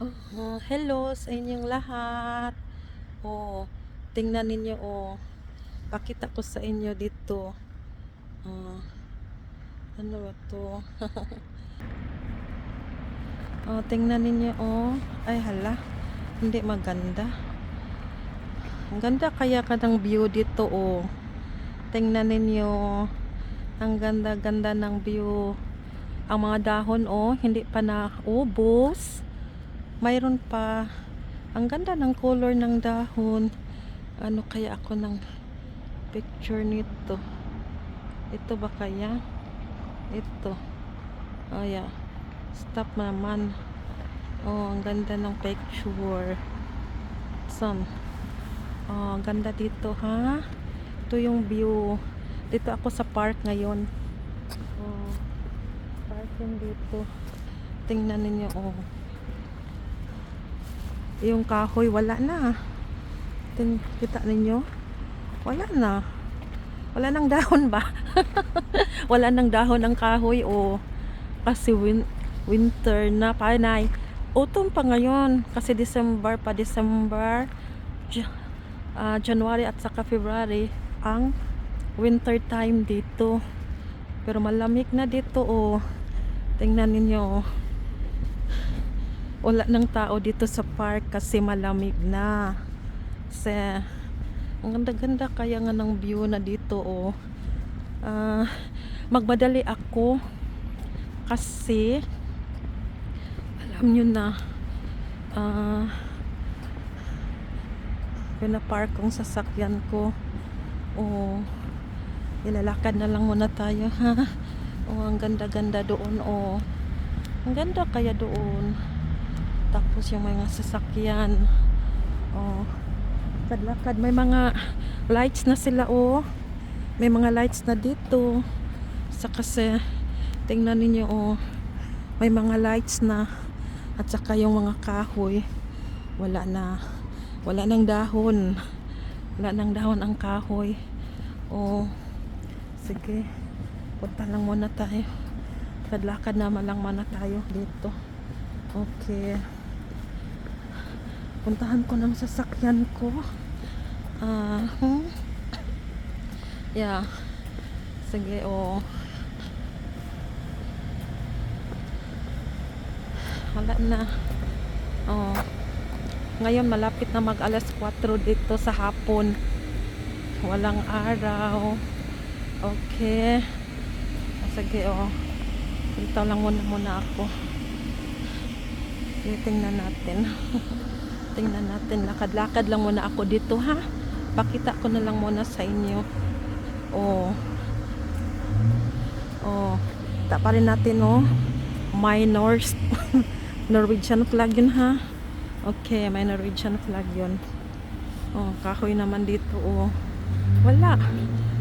Ah, hello sa inyong lahat. Oh, tingnan ninyo oh. Pakita ko sa inyo dito. Ah, ano ba to? oh, tingnan ninyo oh. Ay hala. Hindi maganda. Ang ganda kaya ka ng view dito oh. Tingnan ninyo. Ang ganda-ganda ng view. Ang mga dahon oh, hindi pa na ubos mayroon pa. Ang ganda ng color ng dahon. Ano kaya ako ng picture nito? Ito ba kaya? Ito. Oh yeah. Stop naman. Oh ang ganda ng picture. Son oh ganda dito ha? Ito yung view. Dito ako sa park ngayon. Oh parking dito. Tingnan ninyo oh yung kahoy wala na. Tin kita ninyo? Wala na. Wala nang dahon ba? Wala nang dahon ang kahoy o kasi win winter na panay autumn pa ngayon kasi December pa December ah, January at saka February ang winter time dito. Pero malamig na dito oh. Tingnan ninyo oh wala ng tao dito sa park kasi malamig na. Kasi ang ganda-ganda kaya nga ng view na dito oh. Ah, magmadali ako kasi alam nyo na ah pinapark kong sasakyan ko oh ilalakad na lang muna tayo ha oh ang ganda-ganda doon oh ang ganda kaya doon tapos yung mga sasakyan. Oh. Lakad may mga lights na sila oh. May mga lights na dito. Sa kasi tingnan ninyo oh. May mga lights na. At saka yung mga kahoy. Wala na. Wala nang dahon. Wala nang dahon ang kahoy. Oh. Sige. Punta lang muna tayo. Lakad naman lang muna tayo dito. Okay puntahan ko ng sasakyan ko. Ah. Hmm? yeah. Sige oh. Wala na. Oh. Ngayon malapit na mag alas 4 dito sa hapon. Walang araw. Okay. Sige oh. Dito lang muna muna ako. Tingnan natin tingnan natin. Lakad-lakad lang muna ako dito ha? Pakita ko na lang muna sa inyo. Oh. Oh. Pa rin natin oh. May Norse Norwegian flag yun ha? Okay may Norwegian flag yun. Oh kahoy naman dito oh. Wala.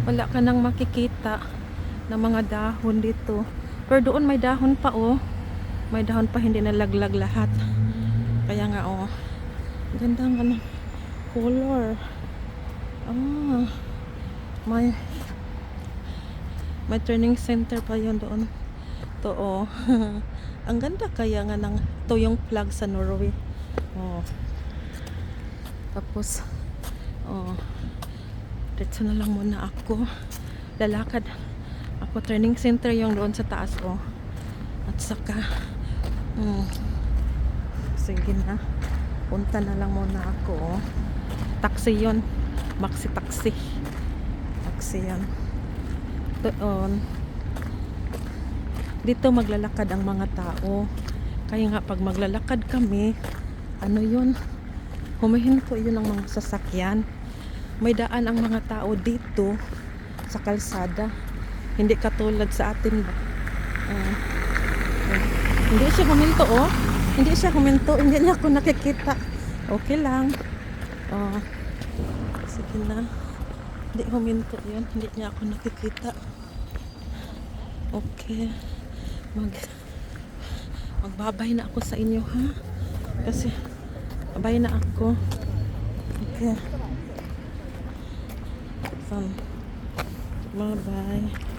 Wala ka nang makikita ng mga dahon dito. Pero doon may dahon pa oh. May dahon pa hindi nalaglag lahat. Kaya nga oh ganda ng ano color. Ah may may training center pa yun doon. To oh ang ganda kaya nga ng to yung flag sa Norway. Oh. Tapos oh. Dito na lang muna ako. Lalakad. Ako training center yung doon sa taas oh. At saka mm, sige na punta na lang muna ako oh. taxi yon maxi taxi. Taxi yan doon. Dito maglalakad ang mga tao. Kaya nga pag maglalakad kami ano yun? Humihinto yun ang mga sasakyan. May daan ang mga tao dito sa kalsada. Hindi katulad sa atin. Ah, ah. hindi siya huminto oh hindi siya huminto hindi niya ako nakikita. Okay lang. Oh sige na. Hindi huminto yun hindi niya ako nakikita. Okay. Mag magbabay na ako sa inyo ha? Kasi babay na ako. Okay. So bye bye